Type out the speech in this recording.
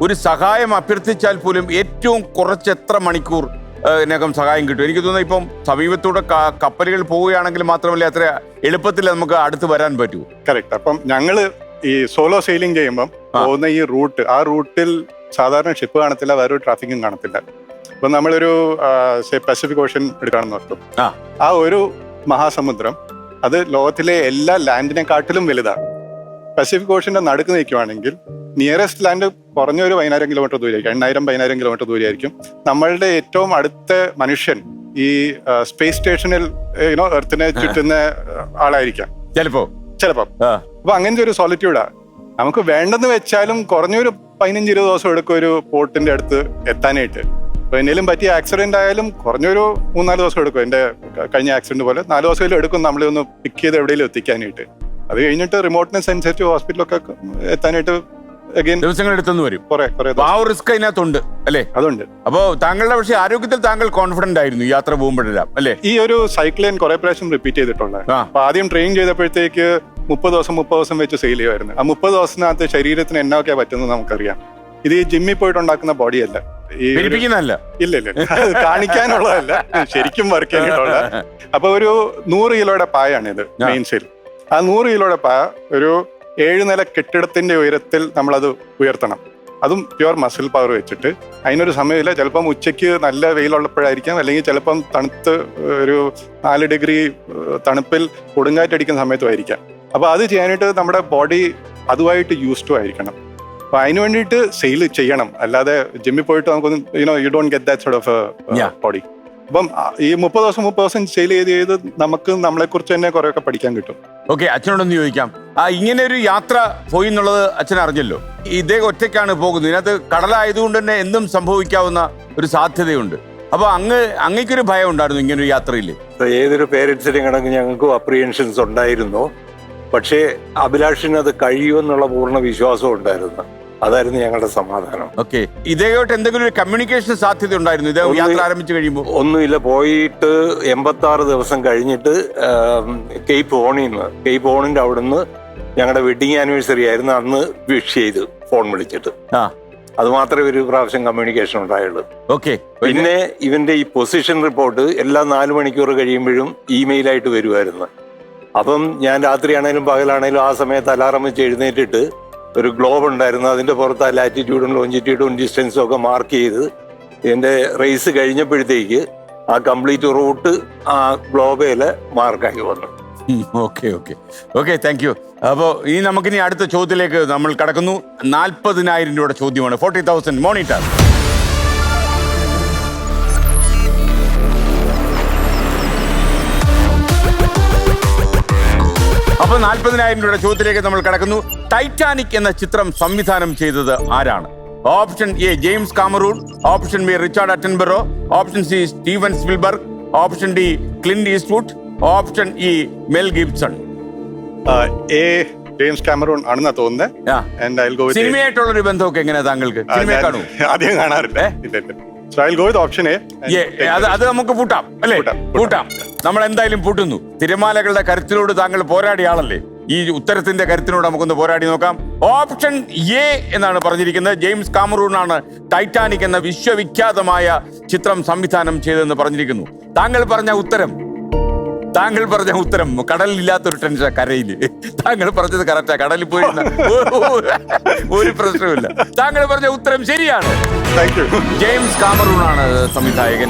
ഒരു സഹായം അഭ്യർത്ഥിച്ചാൽ പോലും ഏറ്റവും കുറച്ച് എത്ര മണിക്കൂർ ഇതിനകം സഹായം കിട്ടും? എനിക്ക് തോന്നുന്നു ഇപ്പം സമീപത്തൂടെ കപ്പലുകൾ പോവുകയാണെങ്കിൽ മാത്രമല്ല അത്ര എളുപ്പത്തിൽ നമുക്ക് അടുത്ത് വരാൻ പറ്റൂ. കറക്റ്റ് അപ്പം ഞങ്ങൾ ഈ സോളോ സെയിലിംഗ് ചെയ്യുമ്പം. പോകുന്ന ഈ റൂട്ട് ആ റൂട്ടിൽ സാധാരണ ഷിപ്പ് കാണത്തില്ല വേറെ ട്രാഫിക്കും കാണത്തില്ല. ഇപ്പൊ നമ്മളൊരു പസഫിക് ഓഷൻ എടുക്കുകയാണെന്ന് ഓർക്കും ആ. ആ ഒരു മഹാസമുദ്രം അത് ലോകത്തിലെ എല്ലാ ലാൻഡിനെക്കാട്ടിലും വലുതാണ്. പസഫിക് ഓഷന്റെ നടുക്ക് നിൽക്കുവാണെങ്കിൽ നിയറസ്റ്റ് ലാൻഡ് കുറഞ്ഞ ഒരു പതിനായിരം കിലോമീറ്റർ ദൂരമായിരിക്കും എണ്ണായിരം പതിനായിരം കിലോമീറ്റർ ദൂരമായിരിക്കും നമ്മളുടെ ഏറ്റവും അടുത്ത മനുഷ്യൻ ഈ സ്പേസ് സ്റ്റേഷനിൽ യുനോ എർത്തിനെ ചുറ്റുന്ന ആളായിരിക്കാം. ചിലപ്പോ. ചിലപ്പം. അപ്പൊ അങ്ങനത്തെ ഒരു സോളിറ്റ്യൂഡാ നമുക്ക് വേണ്ടെന്ന് വെച്ചാലും കുറഞ്ഞൊരു പതിനഞ്ച് ഇരുപത് ദിവസം എടുക്കും ഒരു പോർട്ടിന്റെ അടുത്ത് എത്താനായിട്ട്. എന്നേലും എന്തെങ്കിലും പറ്റിയ ആക്സിഡന്റ് ആയാലും കുറഞ്ഞൊരു മൂന്നാൽ ദിവസം എടുക്കും. എന്റെ കഴിഞ്ഞ ആക്സിഡന്റ് പോലെ നാല് ദിവസം എടുക്കും നമ്മളെ ഒന്ന് പിക്ക് ചെയ്ത് എവിടെയെങ്കിലും എത്തിക്കാനായിട്ട്. അത് കഴിഞ്ഞിട്ട് റിമോട്ട്നെസ് അനുസരിച്ച് ഹോസ്പിറ്റലൊക്കെ എത്താനായിട്ട് ദിവസങ്ങൾ എടുത്തെന്ന് വരും. ആ ഒരു റിസ്ക് അതിനകത്തുണ്ട് അല്ലേ? അതുണ്ട്. അപ്പോ താങ്കളുടെ പക്ഷേ ആരോഗ്യത്തിൽ താങ്കൾ കോൺഫിഡന്റ് ആയിരുന്നു യാത്ര പോകുമ്പോഴെല്ലാം അല്ലേ? ഈ ഒരു സൈക്കിൾ ഞാൻ കുറെ പ്രാവശ്യം റിപ്പീറ്റ് ചെയ്തിട്ടുണ്ട്. അപ്പൊ ആദ്യം ട്രെയിൻ ചെയ്തപ്പോഴത്തേക്ക് മുപ്പത് ദിവസം മുപ്പത് ദിവസം വെച്ച് സെയിൽ ചെയ്യുമായിരുന്നു. ആ മുപ്പത് ദിവസത്തിനകത്ത് ശരീരത്തിന് എന്നൊക്കെ പറ്റുന്നത് നമുക്കറിയാം. ഇത് ഈ ജിമ്മിൽ പോയിട്ട് ഉണ്ടാക്കുന്ന ബോഡി അല്ല. ഈ ഒരു- ഇല്ല ഇല്ല ഇല്ല. കാണിക്കാനുള്ളതല്ല. ശരിക്കും വർക്ക് ചെയ്യാനുള്ള അപ്പൊ ഒരു നൂറ് കിലോയുടെ പായാണ് ഇത് മെയിൻ സെയിൽ ആ നൂറ് കിലോയുടെ പായ ഒരു ഏഴ് നില കെട്ടിടത്തിന്റെ ഉയരത്തിൽ നമ്മളത് ഉയർത്തണം. അതും പ്യുവർ മസിൽ പവർ വെച്ചിട്ട്. അതിനൊരു സമയമില്ല. ചിലപ്പം ഉച്ചയ്ക്ക് നല്ല വെയിലുള്ളപ്പോഴായിരിക്കാം. അല്ലെങ്കിൽ ചിലപ്പം തണുത്ത് ഒരു നാല് ഡിഗ്രി തണുപ്പിൽ കൊടുങ്കാറ്റടിക്കുന്ന സമയത്തുമായിരിക്കാം അപ്പോൾ അപ്പൊ അത് ചെയ്യാനായിട്ട് നമ്മുടെ ബോഡി അതുമായിട്ട് യൂസ്ഡ് ആയിരിക്കണം. അപ്പോൾ അതിന് വേണ്ടിയിട്ട് സെയിൽ ചെയ്യണം. അല്ലാതെ ജിമ്മിൽ പോയിട്ട് നമുക്കൊന്നും you know you don't get that sort of. Body അപ്പം ഈ മുപ്പത് ദിവസം മുപ്പത് ദിവസം സെയിൽ ചെയ്ത് ചെയ്ത് നമുക്ക് നമ്മളെ കുറിച്ച് തന്നെ കുറെയൊക്കെ പഠിക്കാൻ കിട്ടും. ഓക്കെ അച്ഛനോടൊന്ന് ചോദിക്കാം. ആ ഇങ്ങനെ ഒരു യാത്ര പോയി എന്നുള്ളത് അച്ഛൻ അറിഞ്ഞല്ലോ. ഇദ്ദേഹം ഒറ്റയ്ക്കാണ് പോകുന്നത്. ഇതിനകത്ത് കടലായതുകൊണ്ട് തന്നെ എന്തും സംഭവിക്കാവുന്ന ഒരു സാധ്യതയുണ്ട്. അപ്പൊ അങ്ങ് അങ്ങേക്കൊരു ഭയം ഉണ്ടായിരുന്നു ഇങ്ങനെ ഒരു യാത്രയിൽ ഏതൊരു പേരൻസിനെയും കണക്ക് ഞങ്ങൾക്കും അപ്രിയൻഷൻസ് ഉണ്ടായിരുന്നു. പക്ഷേ അഭിലാഷിന് അത് കഴിയുമെന്നുള്ള പൂർണ വിശ്വാസം ഉണ്ടായിരുന്നു. അതായിരുന്നു ഞങ്ങളുടെ സമാധാനം. ഓക്കെ. ഇദ്ദേഹമായിട്ട് എന്തെങ്കിലും ഒരു കമ്മ്യൂണിക്കേഷൻ സാധ്യത ഉണ്ടായിരുന്നു? ഇതേ യാത്ര ആരംഭിച്ചു കഴിയുമ്പോൾ ഒന്നുമില്ല. പോയിട്ട് എൺപത്തി ആറ് ദിവസം കഴിഞ്ഞിട്ട് കെയ്പ് കേപ്പ് കെയ്പ് കേപ്പ് ഹോണിന്റെ അവിടുന്ന് ഞങ്ങളുടെ വെഡിങ് ആനിവേഴ്സറി ആയിരുന്നു അന്ന് വിഷ് ചെയ്ത് ഫോൺ വിളിച്ചിട്ട്. ആ. അത് മാത്രമേ ഒരു പ്രാവശ്യം കമ്മ്യൂണിക്കേഷൻ ഉണ്ടായുള്ളൂ. ഓക്കെ പിന്നെ ഇവന്റെ ഈ പൊസിഷൻ റിപ്പോർട്ട് എല്ലാ നാല് മണിക്കൂർ കഴിയുമ്പോഴും ഇമെയിലായിട്ട് വരുമായിരുന്നു അപ്പം ഞാൻ രാത്രിയാണേലും പകലാണേലും ആ സമയത്ത് അലാറം വെച്ച് എഴുന്നേറ്റിട്ട് ഒരു ഗ്ലോബ് ഉണ്ടായിരുന്നു. അതിന്റെ പുറത്ത് ആ ലാറ്റിറ്റ്യൂഡും ലോഞ്ചിറ്റ്യൂഡും ഡിസ്റ്റൻസും ഒക്കെ മാർക്ക് ചെയ്ത് എന്റെ റേസ് കഴിഞ്ഞപ്പോഴത്തേക്ക് ആ കംപ്ലീറ്റ് റൂട്ട് ആ ഗ്ലോബയിൽ മാർക്കാക്കി വന്നു. Okay okay. Okay thank you അപ്പോൾ ഇനി നമുക്കിനി അടുത്ത ചോദ്യത്തിലേക്ക് നമ്മൾ കടക്കുന്നു. നാൽപ്പതിനായിരം രൂപയുടെ ചോദ്യമാണ്. ഫോർട്ടി തൗസൻഡ് മോണിറ്റർ അപ്പോൾ നാൽപ്പതിനായിരം രൂപയുടെ ചോദ്യത്തിലേക്ക് നമ്മൾ കടക്കുന്നു. ടൈറ്റാനിക് എന്ന ചിത്രം സംവിധാനം ചെയ്തത് ആരാണ്? Option A James Cameron option B Richard Attenborough option C Steven Spielberg option D Clint Eastwood option E Mel Gibson A James Cameron ആണെന്നാ തോന്നുന്നത് സിനിമയായിട്ടുള്ള ഒരു ബന്ധമൊക്കെ എങ്ങനെയാ താങ്കൾക്ക്? സിനിമയെ കാണൂ ആദ്യം കാണാറില്ല. അത് നമുക്ക് പൂട്ടാം അല്ലേ? പൂട്ടാം, നമ്മൾ എന്തായാലും പൂട്ടുന്നു. തിരമാലകളുടെ കരുത്തിനോട് താങ്കൾ പോരാടിയ ആളല്ലേ? ഈ ഉത്തരത്തിന്റെ കരുത്തിനോട് നമുക്കൊന്ന് പോരാടി നോക്കാം. ഓപ്ഷൻ എ എന്നാണ് പറഞ്ഞിരിക്കുന്നത്. ജെയിംസ് കാമറൂൺ ആണ് ടൈറ്റാനിക് എന്ന വിശ്വവിഖ്യാതമായ ചിത്രം സംവിധാനം ചെയ്തതെന്ന് പറഞ്ഞിരിക്കുന്നു. താങ്കൾ പറഞ്ഞ ഉത്തരം താങ്കൾ പറഞ്ഞ ഉത്തരം കടലില്ലാത്തൊരു ടെൻഷൻ കരയിൽ. താങ്കൾ പറഞ്ഞത് കറക്റ്റാ കടലിൽ പോയിരുന്ന ഒരു പ്രശ്നവുമില്ല. താങ്കൾ പറഞ്ഞ ഉത്തരം ശരിയാണ്. ജെയിംസ് കാമറൂൺ ആണ് സംവിധായകൻ.